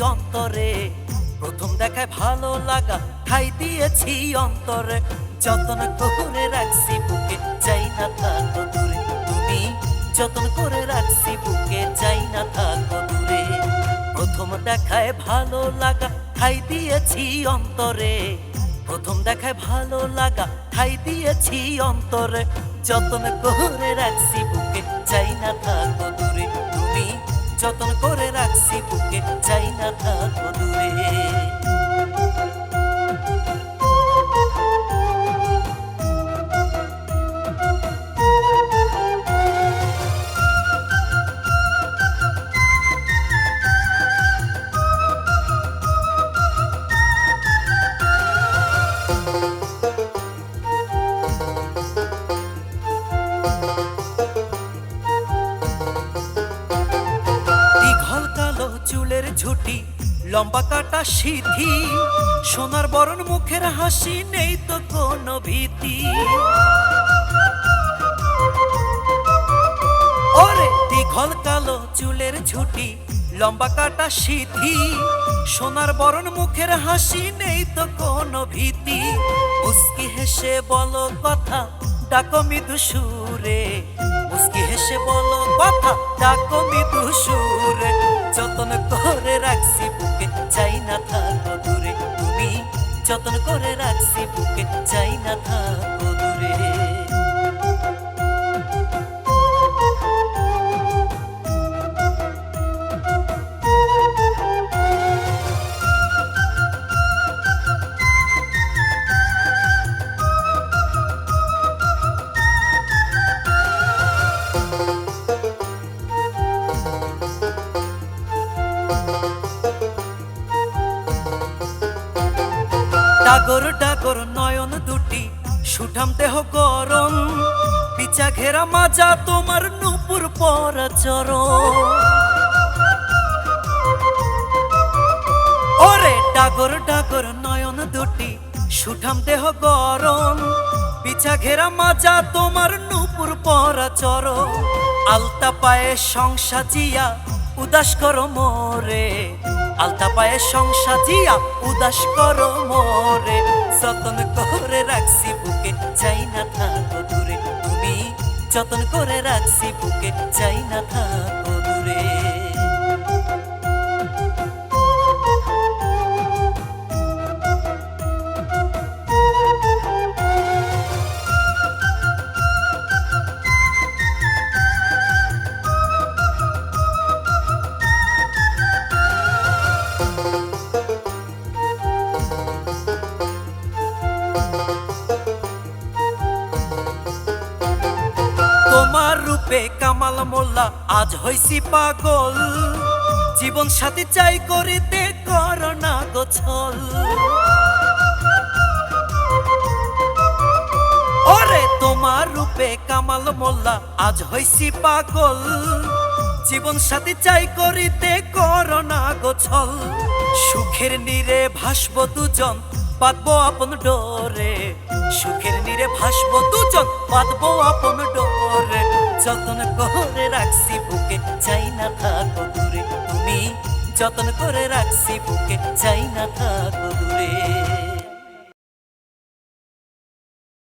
অন্তরে। প্রথম দেখায় ভালো লাগা, ঠাই দিয়েছি অন্তরে। যতন করে রাখছি বুকে চাই না থাকো দূরে। তুমি যতন করে রাখছি বুকে চাই না থাকো দূরে। প্রথম দেখায় ভালো লাগা, ঠাই দিয়েছি অন্তরে। প্রথম দেখায় ভালো লাগা, ঠাই দিয়েছি অন্তরে। যতন করে রাখছি বুকে চাই না থাকো দূরে। তুমি যতন করে রাখছি বুকে চাই না থাকো দূরে। লম্বা কাটা সিথি সোনার বরণ মুখের হাসি নেই তো কোনো ভীতি। ওরে দীঘল কালো চুলের ঝুটি, লম্বা কাটা সোনার বরণ মুখের হাসি নেই তো কোনো ভীতি। হেসে বলো কথা, ডাকো মৃদু সুরে। মুস্কি হেসে বলো কথা, ডাকো মৃদু সুরে। যতন করে রাখছি যতন করে রাখছি বুকে চাই না থাকো দূরে। ডাগর ডাগর নয়ন দুটি, সুঠাম দেহ গরম। পিচা ঘেরা মাজা তোমার নুপুর পর ওরে ডাগর ডাগর নয়ন দুটি, সুঠাম দেহ গরম। পিছা ঘেরা মাজা তোমার নুপুর পর চর আলতা পায়ে সংসাজিয়া উদাস করো মোরে। আলতা পায়ে সংসাজিয়া উদাস করো মরে। যতন করে রাখছি বুকে, চাই না থাকো দূরে। তুমি যতন করে রাখছি বুকে, চাই না থাকো তোমার রূপে কামাল মোল্লা, আজ হইছি পাগল। জীবন সাথী চাই করিতে করোনা গোছল। ওরে তোমার রূপে কামাল মোল্লা, আজ হইছি পাগল। জীবন সাথী চাই করিতে করোনা গোছল। সুখের নীরে ভাসব দুজন পাতবো আপন ডোরে। সুখের নীরে ভাসবো, দুজন পাতবো আপন ডোরে। যতন করে রাখছি বুকে, চাই না থাকো দূরে। তুমি যতন করে রাখছি বুকে, চাই না থাকো দূরে।